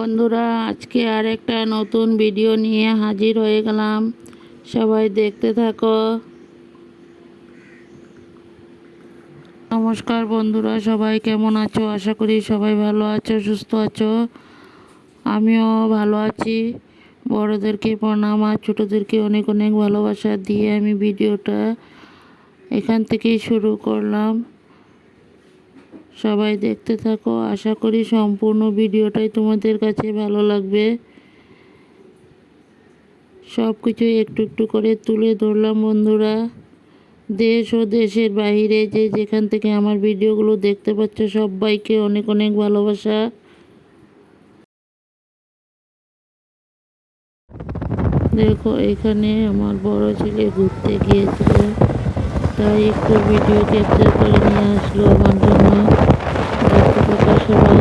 বন্ধুরা, আজকে আর একটা নতুন ভিডিও নিয়ে হাজির হয়ে গেলাম। সবাই দেখতে থাকো। নমস্কার বন্ধুরা, সবাই কেমন আছো? আশা করি সবাই ভালো আছো, সুস্থ আছো। আমিও ভালো আছি। বড়োদেরকে প্রণাম আর ছোটোদেরকে অনেক অনেক ভালোবাসা দিয়ে আমি ভিডিওটা এখান থেকেই শুরু করলাম। সবাই দেখতে থাকো। আশা করি সম্পূর্ণ ভিডিওটাই তোমাদের কাছে ভালো লাগবে। সব কিছু একটু একটু করে তুলে ধরলাম বন্ধুরা। দেশ ও দেশের বাইরে যে যেখান থেকে আমার ভিডিওগুলো দেখতে পাচ্ছ, সবাইকে অনেক অনেক ভালোবাসা। দেখো, এখানে আমার বড় ছেলে ঘুরতে গিয়েছিল। তাই একটু ভিডিও ক্যাপচার করে নিয়ে আসলো আমার জন্য সবাই।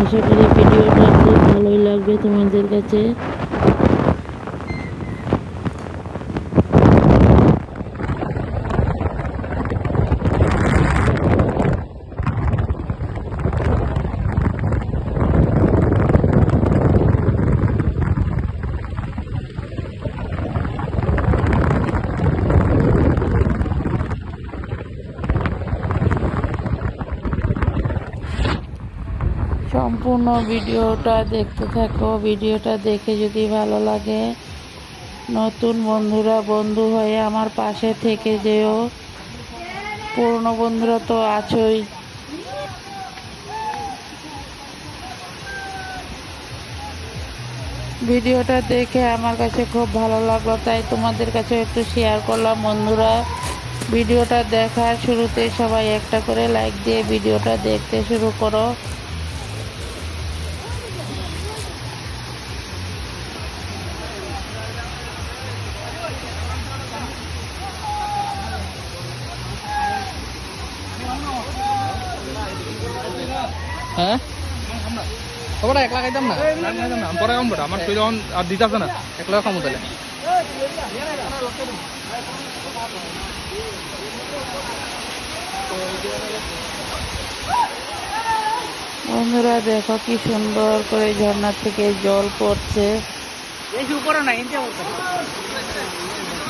আশা করি ভিডিওটা খুব ভালোই লাগবে তোমাদের কাছে। সম্পূর্ণ ভিডিওটা দেখতে থাকো। ভিডিওটা দেখে যদি ভালো লাগে, নতুন বন্ধুরা, বন্ধু হয়ে আমার পাশে থেকে যেও। পুরনো বন্ধুরা তো আছোই। ভিডিওটা দেখে আমার কাছে খুব ভালো লাগল, তাই তোমাদের কাছে একটু শেয়ার করলাম। বন্ধুরা, ভিডিওটা দেখার শুরুতে সবাই একটা করে লাইক দিয়ে ভিডিওটা দেখতে শুরু করো। হ্যাঁ? খবরটা একলা খাইতাম না? পরে কম বড় আমার শরীর এখন আর দিতাছে না? একলা খামো তাহলে বন্ধুরা দেখো কি সুন্দর করে ঝর্ণা থেকে জল পড়ছে।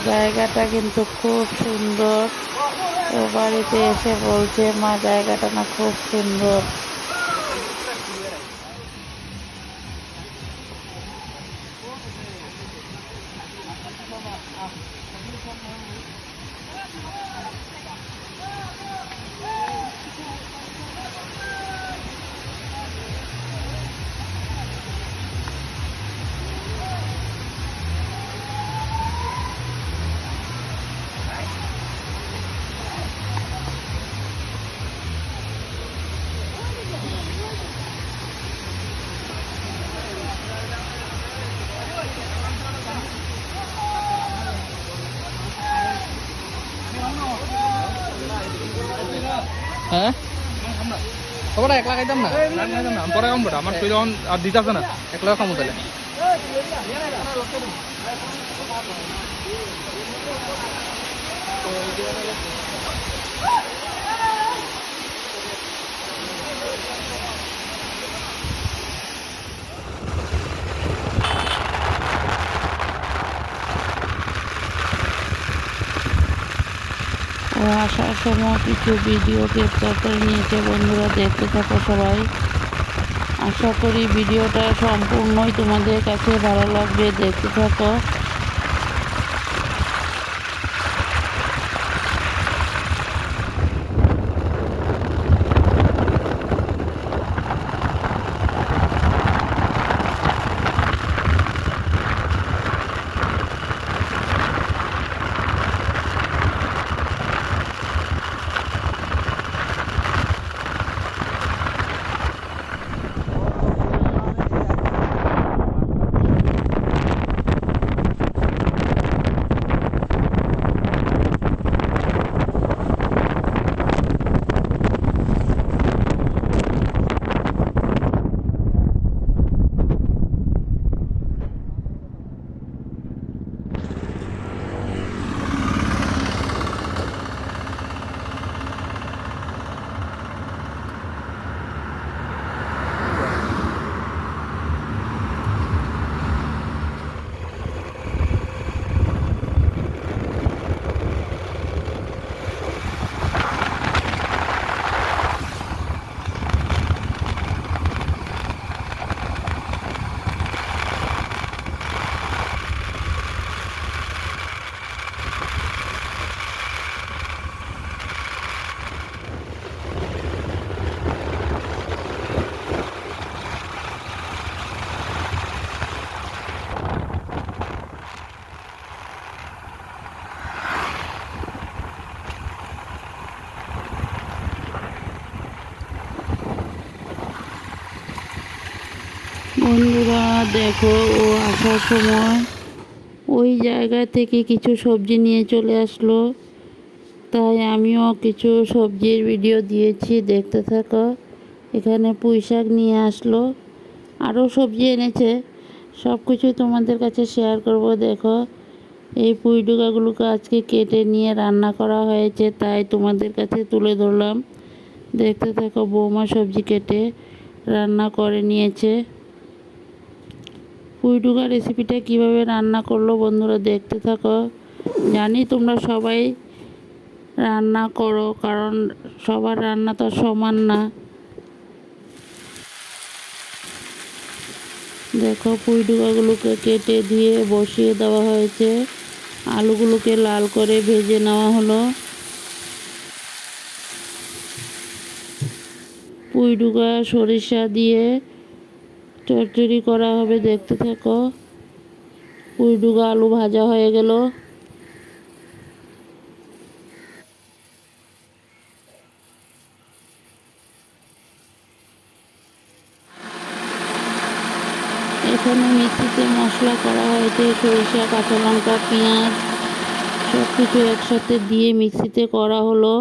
জায়গাটা কিন্তু খুব সুন্দর। ও বাড়িতে এসে বলছে মা জায়গাটা না খুব সুন্দর। হ্যাঁ? খবরটা একলা খাইতাম না? পরে কম বড় আমার শরীর এখন আর দিতাছে না? একলা খামো তাহলে ও আসার সময় কিছু ভিডিও ক্যাপচার করে নিয়েছে বন্ধুরা দেখতে থাকো সবাই। আশা করি ভিডিওটা সম্পূর্ণই তোমাদের কাছে ভালো লাগবে, দেখতে থাকো। বন্ধুরা, দেখো, ও আসার সময় ওই জায়গা থেকে কিছু সবজি নিয়ে চলে আসলো। তাই আমিও কিছু সবজির ভিডিও দিয়েছি, দেখতে থাকো। এখানে পুঁই শাক নিয়ে আসলো। আরও সবজি এনেছে। সব কিছু তোমাদের কাছে শেয়ার করব, দেখো। এই পুঁই ডুগাগুলোকে আজকে কেটে নিয়ে রান্না করা হয়েছে, তাই তোমাদের কাছে তুলে ধরলাম। দেখতে থাকো, বৌমা সবজি কেটে রান্না করে নিয়েছে। পুঁইডুগা রেসিপিটা কীভাবে রান্না করল বন্ধুরা দেখতে থাকো। জানি তোমরা সবাই রান্না করো, কারণ সবার রান্না তো সমান না। দেখো পুঁইডুগাগুলোকে কেটে দিয়ে বসিয়ে দেওয়া হয়েছে। আলুগুলোকে লাল করে ভেজে নেওয়া হলো। পুঁইডুগা সরিষা দিয়ে চচ্চড়ি করা হবে, দেখতে থাকো। পুঁইডুগা আলু ভাজা হয়ে গেল। এখানে মিক্সিতে মশলা করা হয়েছে, সরিষা, কাঁচা লঙ্কা, পেঁয়াজ সব কিছু একসাথে দিয়ে মিক্সিতে করা হলো।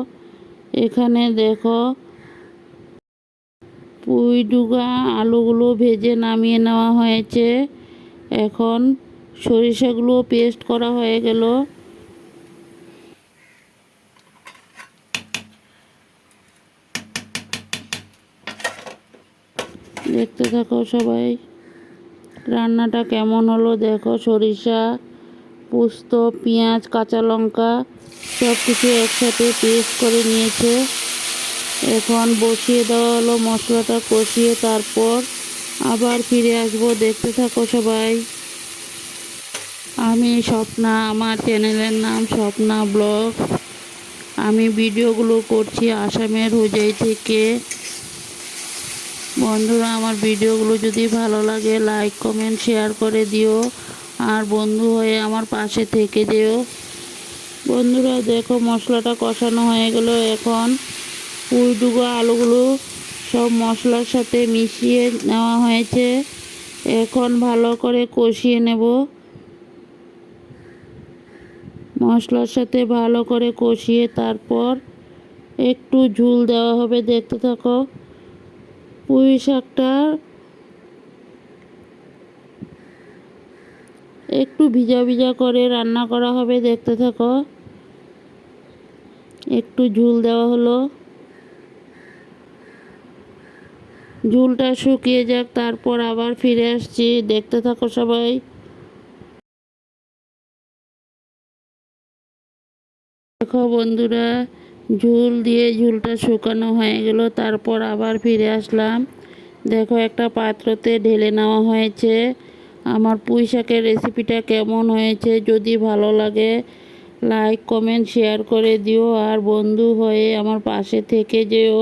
এখানে দেখো পুঁই ডুগা আলুগুলো ভেজে নামিয়ে নেওয়া হয়েছে। এখন সরিষাগুলো পেস্ট করা হয়ে গেল। দেখতে থাকো সবাই, রান্নাটা কেমন হলো দেখো। সরিষা, পোস্ত, পেঁয়াজ, কাঁচা লঙ্কা সব কিছু একসাথে পেস্ট করে নিয়েছে। এখন বসিয়ে দেওয়া হলো মশলাটা কষিয়ে, তারপর আবার ফিরে আসব। দেখতে থাকো সবাই। আমি স্বপ্না, আমার চ্যানেলের নাম স্বপ্না ব্লগ। আমি ভিডিওগুলো করছি আসামের হুজাই থেকে। বন্ধুরা, আমার ভিডিওগুলো যদি ভালো লাগে লাইক কমেন্ট শেয়ার করে দিও। আর বন্ধু হয়ে আমার পাশে থেকে যেও। বন্ধুরা, দেখো মশলাটা কষানো হয়ে গেল এখন। পুঁইডুগো আলুগুলো সব মশলার সাথে মিশিয়ে নেওয়া হয়েছে। এখন ভালো করে কষিয়ে নেব। মশলার সাথে ভালো করে কষিয়ে তারপর একটু ঝুল দেওয়া হবে, দেখতে থাকো। পুঁই শাকটা একটু ভিজা ভিজা করে রান্না করা হবে, দেখতে থাকো। একটু ঝুল দেওয়া হলো। ঝুলটা শুকিয়ে যাক, তারপর আবার ফিরে আসছি। দেখতে থাকো সবাই। দেখো বন্ধুরা, ঝুল দিয়ে ঝুলটা শুকানো হয়ে গেল, তারপর আবার ফিরে আসলাম। দেখো, একটা পাত্রতে ঢেলে নেওয়া হয়েছে। আমার পুঁই শাকের রেসিপিটা কেমন হয়েছে, যদি ভালো লাগে, লাইক, কমেন্ট, শেয়ার করে দিও। আর বন্ধু হয়ে আমার পাশে থেকে যেও।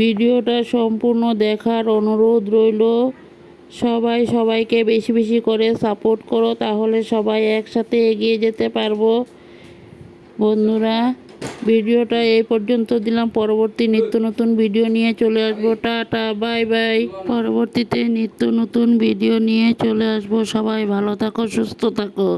ভিডিওটা সম্পূর্ণ দেখার অনুরোধ রইল। সবাই সবাইকে বেশি বেশি করে সাপোর্ট করো, তাহলে সবাই একসাথে এগিয়ে যেতে পারব। বন্ধুরা, ভিডিওটা এই পর্যন্ত দিলাম। পরবর্তী নিত্য নতুন ভিডিও নিয়ে চলে আসব। টাটা বাই বাই পরবর্তীতে নিত্য নতুন ভিডিও নিয়ে চলে আসব। সবাই ভালো থাকো, সুস্থ থাকো।